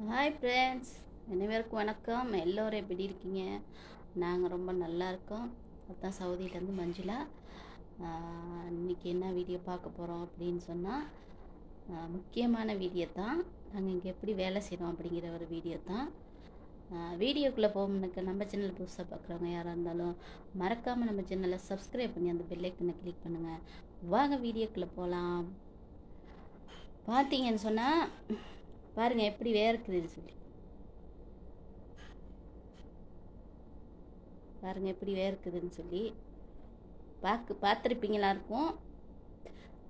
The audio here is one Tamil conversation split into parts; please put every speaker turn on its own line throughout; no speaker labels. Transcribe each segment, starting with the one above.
ஹாய் ஃப்ரெண்ட்ஸ் அனைவருக்கும் வணக்கம். எல்லோரும் எப்படி இருக்கீங்க? நாங்கள் ரொம்ப நல்லா இருக்கோம். அதான் சவுதியிலேருந்து மஞ்சுளா. இன்றைக்கி இன்னைக்கு என்ன வீடியோ பார்க்க போகிறோம் அப்படின்னு சொன்னால் முக்கியமான வீடியோ தான். நாங்கள் இங்கே எப்படி வேலை செய்கிறோம் அப்படிங்கிற ஒரு வீடியோ தான். வீடியோக்குள்ளே போகணுக்கு நம்ம சேனல் புதுசாக பார்க்குறவங்க யாராக இருந்தாலும் மறக்காமல் நம்ம சேனலை சப்ஸ்கிரைப் பண்ணி அந்த பெல்லைக்கனை கிளிக் பண்ணுங்கள் வாங்க வீடியோக்குள்ளே போகலாம் பார்த்தீங்கன்னு சொன்னால் பாருங்க எப்படி வேர்க்குதுன்னு சொல்லி. பாருங்க எப்படி வேர்க்குதுன்னு சொல்லி. பார்க்கு பார்த்துருப்பீங்களா இருக்கும்.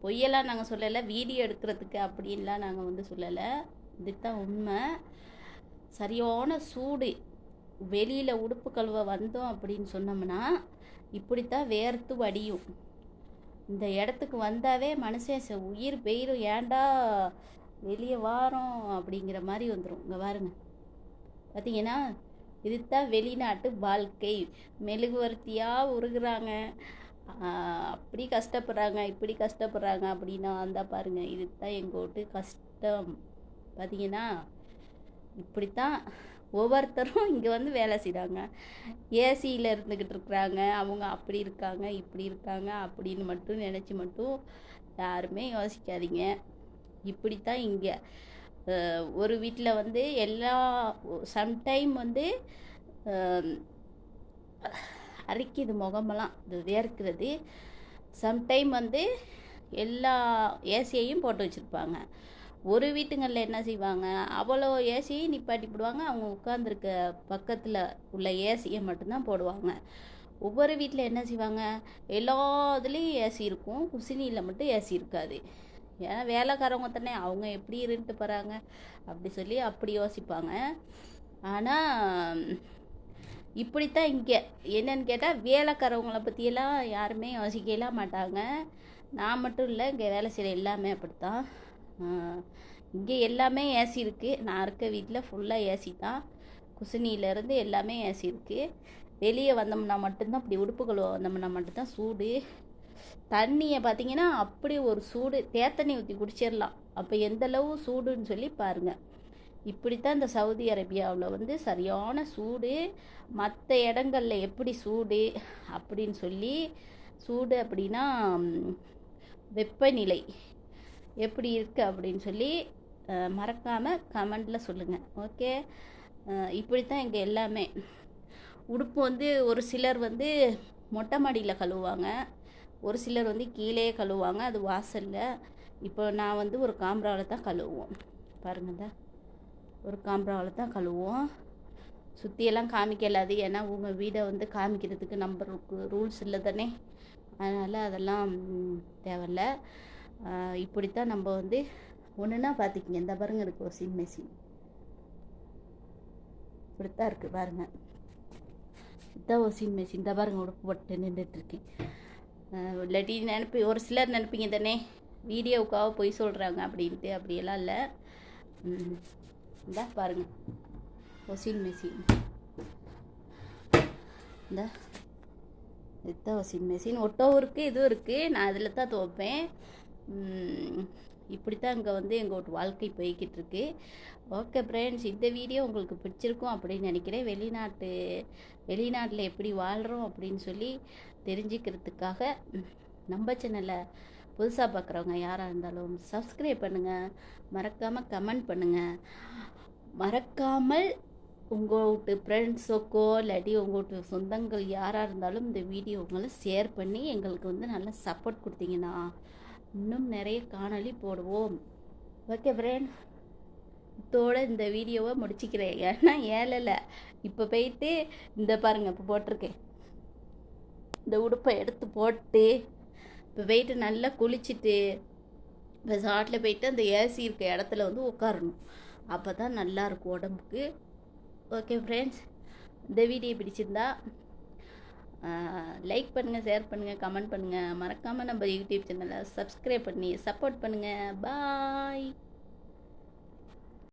பொய்யெல்லாம் நாங்கள் சொல்லலை வீடியோ எடுக்கிறதுக்கு அப்படின்லாம் நாங்கள் வந்து சொல்லலை. இதுதான் உண்மை. சரியான சூடு. வெளியில் உடுப்பு கழுவ வந்தோம் அப்படின்னு சொன்னோம்னா இப்படித்தான் வேர்த்து வடியும். இந்த இடத்துக்கு வந்தாவே மனுஷன் ச- உயிர் பெயிரும். ஏன்டா வெளியே வாரோம் அப்படிங்கிற மாதிரி வந்துடும் இங்கே பாருங்க. பார்த்தீங்கன்னா இதுதான் வெளிநாட்டு வாழ்க்கை. மெழுகுவர்த்தியாக உருகுறாங்க. அப்படி கஷ்டப்படுறாங்க இப்படி கஷ்டப்படுறாங்க அப்படின்னா வந்தால் பாருங்கள் இது தான் எங்கள் வீட்டு கஷ்டம். பார்த்தீங்கன்னா இப்படித்தான் ஒவ்வொருத்தரும் இங்கே வந்து வேலை செய்கிறாங்க ஏசியில் இருந்துக்கிட்டு இருக்கிறாங்க. அவங்க அப்படி இருக்காங்க இப்படி இருக்காங்க அப்படின்னு மட்டும் நினச்சி மட்டும் யாருமே யோசிக்காதீங்க. இப்படித்தான் இங்கே. ஒரு வீட்டில் வந்து எல்லா சம்டைம் வந்து அஹ், அரிக்குது முகமெல்லாம் இது வேர்க்கிறது சம்டைம் வந்து எல்லா ஏசியையும் போட்டு வச்சுருப்பாங்க. ஒரு வீட்டுங்களில் என்ன செய்வாங்க? அவ்வளோ ஏசியும் நிப்பாட்டி போடுவாங்க. அவங்க உட்காந்துருக்க பக்கத்தில் உள்ள ஏசியை மட்டும்தான் போடுவாங்க. ஒவ்வொரு வீட்டில் என்ன செய்வாங்க? எல்லா இதுலேயும் ஏசி இருக்கும். குசினியில் மட்டும் ஏசி இருக்காது. ஏன்னா வேலைக்காரவங்க தானே அவங்க எப்படி இருந்துட்டு போகிறாங்க அப்படி சொல்லி அப்படி யோசிப்பாங்க. ஆனால் இப்படித்தான் இங்கே. என்னன்னு கேட்டால் வேலைக்காரவங்கள பற்றியெல்லாம் யாருமே யோசிக்கலாம் மாட்டாங்க. நான் மட்டும் இல்லை இங்கே வேலை செய்கிற எல்லாமே அப்படித்தான். இங்கே எல்லாமே ஏசி இருக்குது நான் இருக்க வீட்டில் ஃபுல்லாக ஏசி தான். குசினியிலேருந்து எல்லாமே ஏசி இருக்குது வெளியே வந்தோம்னா மட்டும்தான் அப்படி உடுப்புகள் வந்தோம்னா மட்டும்தான் சூடு. தண்ணியை பார்த்தீங்கன்னா அப்படி ஒரு சூடு தேத்தண்ணி ஊற்றி குடிச்சிடலாம் அப்போ எந்தளவு சூடுன்னு சொல்லி பாருங்கள் இப்படித்தான் இந்த சவுதி அரேபியாவில் வந்து சரியான சூடு மற்ற இடங்களில் எப்படி சூடு அப்படின்னு சொல்லி சூடு அப்படின்னா வெப்பநிலை எப்படி இருக்குது அப்படின்னு சொல்லி மறக்காமல் கமெண்டில் சொல்லுங்கள் ஓகே? இப்படித்தான் இங்கே எல்லாமே. உடுப்பு வந்து ஒரு சிலர் வந்து மொட்டை மாடியில் கழுவுவாங்க. ஒரு சிலர் வந்து கீழே கழுவுவாங்க அது வாசலில். இப்போ நான் வந்து ஒரு காம்ராவில் தான் கழுவுவோம். பாருங்கள் ஒரு காம்ராவில் தான் கழுவுவோம். சுற்றியெல்லாம் காமிக்கலாது. ஏன்னா உங்கள் வீடை வந்து காமிக்கிறதுக்கு நம்பருக்கு ரூல்ஸ் இல்லை தானே. அதனால் அதெல்லாம் தேவையில்ல. இப்படித்தான் நம்ம வந்து ஒன்றுனா பார்த்துக்கிங்க இந்த பாருங்க இருக்கு வாஷிங் மெஷின் இப்படித்தான் இருக்குது பாருங்க. இதான் வாஷிங் மெஷின் இந்த பாருங்க உடுப்பு போட்டு நின்றுட்டுருக்கேன் இல்லாட்டி நினப்பி ஒரு சிலர் நினைப்பீங்க தானே வீடியோவுக்காக பொய் சொல்கிறாங்க அப்படின்ட்டு அப்படியெல்லாம் இல்லை. இந்த பாருங்கள் ஒசின் மெஷின் இந்த. இதுதான் ஒசின் மெஷின் ஒட்டோவும் இருக்குது இதுவும் இருக்குது நான் அதில் தான் துவைப்பேன் இப்படி தான் இங்கே வந்து எங்கள் வீட்டு வாழ்க்கை போய்கிட்டு இருக்கு ஓகே ஃப்ரெண்ட்ஸ் இந்த வீடியோ உங்களுக்கு பிடிச்சிருக்கும் அப்படின்னு நினைக்கிறேன். வெளிநாட்டு வெளிநாட்டில் எப்படி வாழ்கிறோம் அப்படின்னு சொல்லி தெரிஞ்சுக்கிறதுக்காக நம்ம சேனலை புதுசாக பார்க்குறவங்க யாராக இருந்தாலும் சப்ஸ்கிரைப் பண்ணுங்கள் மறக்காமல் கமெண்ட் பண்ணுங்கள் மறக்காமல் உங்கள் வீட்டு ஃப்ரெண்ட்ஸுக்கோ இல்லாட்டி உங்கள் வீட்டு சொந்தங்கள் யாராக இருந்தாலும் இந்த வீடியோங்களை ஷேர் பண்ணி எங்களுக்கு வந்து நல்லா சப்போர்ட் கொடுத்தீங்கன்னா இன்னும் நிறைய காணொளி போடுவோம். ஓகே ஃப்ரெண்ட்ஸ் இதோட இந்த வீடியோவை முடிச்சுக்கிறேன். ஏன்னா ஏழலை. இப்போ போயிட்டு இந்த பாருங்க இப்போ போட்டிருக்கேன். இந்த உடுப்பை எடுத்து போட்டு இப்போ போயிட்டு நல்லா குளிச்சுட்டு இப்போ சாட்டில் போயிட்டு அந்த ஏசி இருக்க இடத்துல வந்து உட்காரணும். அப்போ தான் நல்லாயிருக்கும் உடம்புக்கு. ஓகே ஃப்ரெண்ட்ஸ் இந்த வீடியோ பிடிச்சிருந்தா லைக் பண்ணுங்கள் ஷேர் பண்ணுங்கள் கமெண்ட் பண்ணுங்கள் மறக்காமல் நம்ம யூடியூப் சேனலை சப்ஸ்கிரைப் பண்ணி சப்போர்ட் பண்ணுங்கள் பாய்